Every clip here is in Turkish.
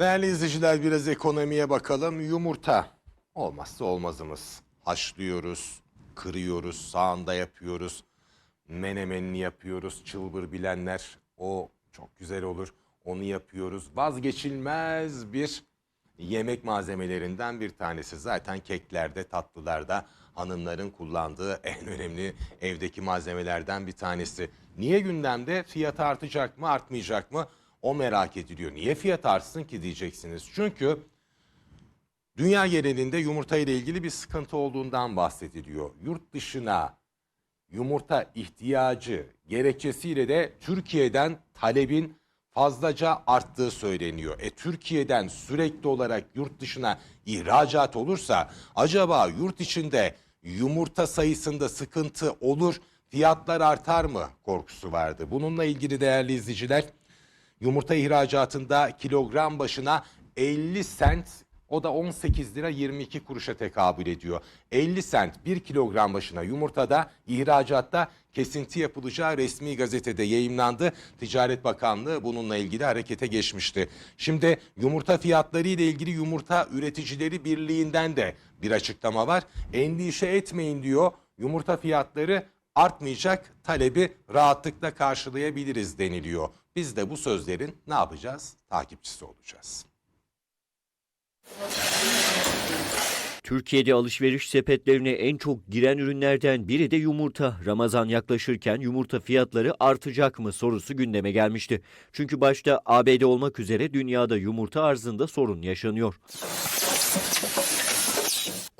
Değerli izleyiciler biraz ekonomiye bakalım. Yumurta olmazsa olmazımız. Haşlıyoruz, kırıyoruz, sağında yapıyoruz. Menemenini yapıyoruz. Çılbır bilenler o çok güzel olur. Onu yapıyoruz. Vazgeçilmez bir yemek malzemelerinden bir tanesi. Zaten keklerde, tatlılarda hanımların kullandığı en önemli evdeki malzemelerden bir tanesi. Niye gündemde? Fiyat artacak mı, artmayacak mı? O merak ediliyor. Niye fiyat artsın ki diyeceksiniz. Çünkü dünya genelinde yumurta ile ilgili bir sıkıntı olduğundan bahsediliyor. Yurt dışına yumurta ihtiyacı gerekçesiyle de Türkiye'den talebin fazlaca arttığı söyleniyor. E Türkiye'den sürekli olarak yurt dışına ihracat olursa acaba yurt içinde yumurta sayısında sıkıntı olur, fiyatlar artar mı korkusu vardı. Bununla ilgili değerli izleyiciler yumurta ihracatında kilogram başına 50 sent o da 18 lira 22 kuruşa tekabül ediyor. 50 sent 1 kilogram başına yumurtada ihracatta kesinti yapılacağı resmi gazetede yayımlandı. Ticaret Bakanlığı bununla ilgili harekete geçmişti. Şimdi yumurta fiyatları ile ilgili Yumurta Üreticileri Birliği'nden de bir açıklama var. Endişe etmeyin diyor. Yumurta fiyatları artmayacak talebi rahatlıkla karşılayabiliriz deniliyor. Biz de bu sözlerin ne yapacağız? Takipçisi olacağız. Türkiye'de alışveriş sepetlerine en çok giren ürünlerden biri de yumurta. Ramazan yaklaşırken yumurta fiyatları artacak mı sorusu gündeme gelmişti. Çünkü başta ABD olmak üzere dünyada yumurta arzında sorun yaşanıyor.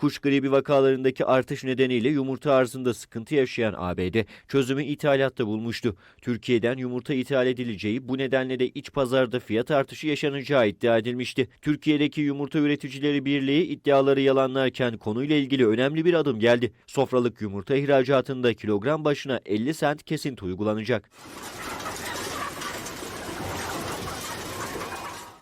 Kuş gribi vakalarındaki artış nedeniyle yumurta arzında sıkıntı yaşayan ABD çözümü ithalatta bulmuştu. Türkiye'den yumurta ithal edileceği bu nedenle de iç pazarda fiyat artışı yaşanacağı iddia edilmişti. Türkiye'deki Yumurta Üreticileri Birliği iddiaları yalanlarken konuyla ilgili önemli bir adım geldi. Sofralık yumurta ihracatında kilogram başına 50 sent kesinti uygulanacak.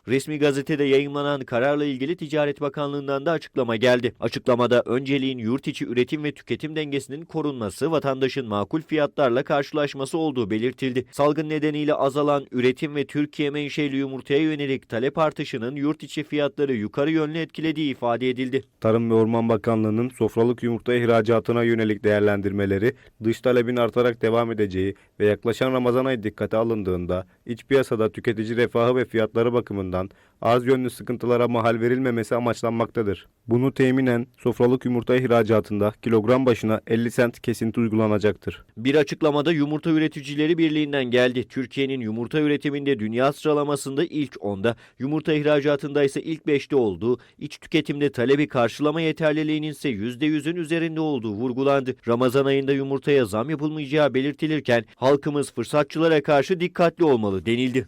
Resmi gazetede yayınlanan kararla ilgili Ticaret Bakanlığı'ndan da açıklama geldi. Açıklamada önceliğin yurt içi üretim ve tüketim dengesinin korunması, vatandaşın makul fiyatlarla karşılaşması olduğu belirtildi. Salgın nedeniyle azalan üretim ve Türkiye menşeli yumurtaya yönelik talep artışının yurt içi fiyatları yukarı yönlü etkilediği ifade edildi. Tarım ve Orman Bakanlığı'nın sofralık yumurta ihracatına yönelik değerlendirmeleri dış talebin artarak devam edeceği ve yaklaşan Ramazan ayı dikkate alındığında iç piyasada tüketici refahı ve fiyatları bakımından arz yönlü sıkıntılara mahal verilmemesi amaçlanmaktadır. Bunu teminen sofralık yumurta ihracatında kilogram başına 50 sent kesinti uygulanacaktır. Bir açıklamada Yumurta Üreticileri Birliği'nden geldi. Türkiye'nin yumurta üretiminde dünya sıralamasında ilk 10'da, yumurta ihracatında ise ilk 5'te olduğu, iç tüketimde talebi karşılama yeterliliğinin ise %100'ün üzerinde olduğu vurgulandı. Ramazan ayında yumurtaya zam yapılmayacağı belirtilirken halkımız fırsatçılara karşı dikkatli olmalı denildi.